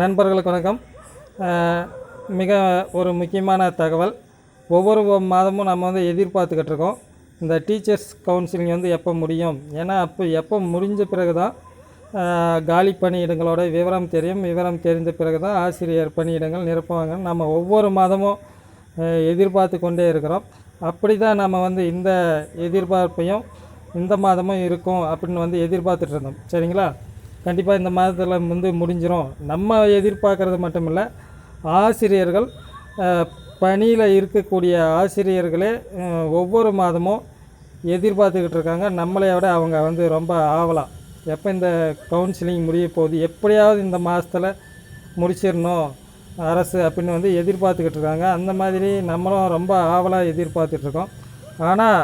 நண்பர்களுக்கு வணக்கம். மிக ஒரு முக்கியமான தகவல். ஒவ்வொரு மாதமும் நம்ம வந்து எதிர்பார்த்துக்கிட்டு இருக்கோம். இந்த டீச்சர்ஸ் கவுன்சிலிங் வந்து எப்போ முடியும்? ஏன்னா அப்போ எப்போ முடிஞ்ச பிறகு தான் காலி பணியிடங்களோட விவரம் தெரியும். விவரம் தெரிந்த பிறகு தான் ஆசிரியர் பணியிடங்கள் நிரப்புவாங்க. நம்ம ஒவ்வொரு மாதமும் எதிர்பார்த்து கொண்டே இருக்கிறோம். அப்படி தான் நம்ம வந்து இந்த எதிர்பார்ப்பையும் இந்த மாதமும் இருக்கும் அப்படின்னு வந்து எதிர்பார்த்துட்டு இருந்தோம். சரிங்களா? கண்டிப்பாக இந்த மாதத்தில் வந்து முடிஞ்சிடும் நம்ம எதிர்பார்க்குறது மட்டும் இல்லை ஆசிரியர்கள் பணியில் இருக்கக்கூடிய ஆசிரியர்களே ஒவ்வொரு மாதமும் எதிர்பார்த்துக்கிட்டு இருக்காங்க. நம்மளை விட அவங்க வந்து ரொம்ப ஆவலாம் எப்போ இந்த கவுன்சிலிங் முடிய போகுது எப்படியாவது இந்த மாதத்தில் முடிச்சிடணும் அரசு அப்படின்னு வந்து எதிர்பார்த்துக்கிட்டு இருக்காங்க. அந்த மாதிரி நம்மளும் ரொம்ப ஆவலாக எதிர்பார்த்துட்ருக்கோம் ஆனால்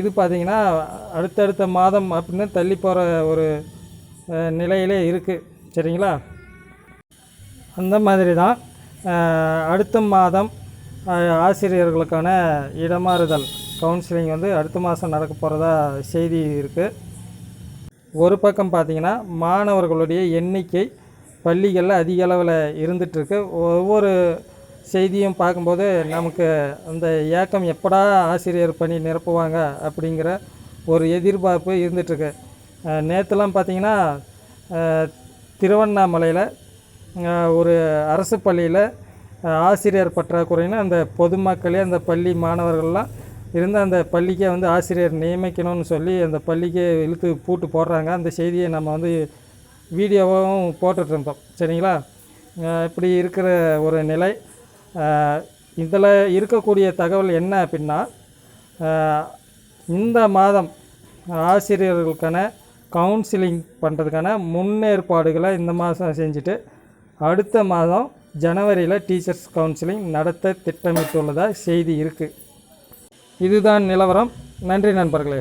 இது பார்த்திங்கன்னா அடுத்தடுத்த மாதம் அப்படின்னு தள்ளி போகிற ஒரு நிலையிலே இருக்குது சரிங்களா? அந்த மாதிரி தான் அடுத்த மாதம் ஆசிரியர்களுக்கான இடமாறுதல் கவுன்சிலிங் வந்து அடுத்த மாதம் நடக்க போகிறதா செய்தி இருக்குது ஒரு பக்கம் பார்த்திங்கன்னா மாணவர்களுடைய எண்ணிக்கை பள்ளிகளில் அதிக அளவில் இருந்துகிட்ருக்கு ஒவ்வொரு செய்தியும் பார்க்கும்போது நமக்கு அந்த ஏக்கம் எப்படா ஆசிரியர் பணி நிரப்புவாங்க அப்படிங்கிற ஒரு எதிர்பார்ப்பு இருந்துகிட்ருக்கு நேற்றுலாம் பார்த்திங்கன்னா திருவண்ணாமலையில் ஒரு அரசு பள்ளியில் ஆசிரியர் பற்றாக்குறைன்னு அந்த பொதுமக்களே அந்த பள்ளி மாணவர்கள்லாம் இருந்து அந்த பள்ளிக்கே வந்து ஆசிரியர் நியமிக்கணும்னு சொல்லி அந்த பள்ளிக்கே இழுத்து பூட்டு போடுறாங்க. அந்த செய்தியை நம்ம வந்து வீடியோவும் போட்டுட்ருந்தோம் சரிங்களா? இப்படி இருக்கிற ஒரு நிலை. இதில் இருக்கக்கூடிய தகவல் என்ன அப்படின்னா இந்த மாதம் ஆசிரியர்களுக்கான கவுன்சிலிங் பண்ணுறதுக்கான முன்னேற்பாடுகளை இந்த மாதம் செஞ்சுட்டு அடுத்த மாதம் ஜனவரியில் டீச்சர்ஸ் கவுன்சிலிங் நடத்த திட்டமிட்டுள்ளதாக செய்தி இருக்குது இதுதான் நிலவரம். நன்றி நண்பர்களே.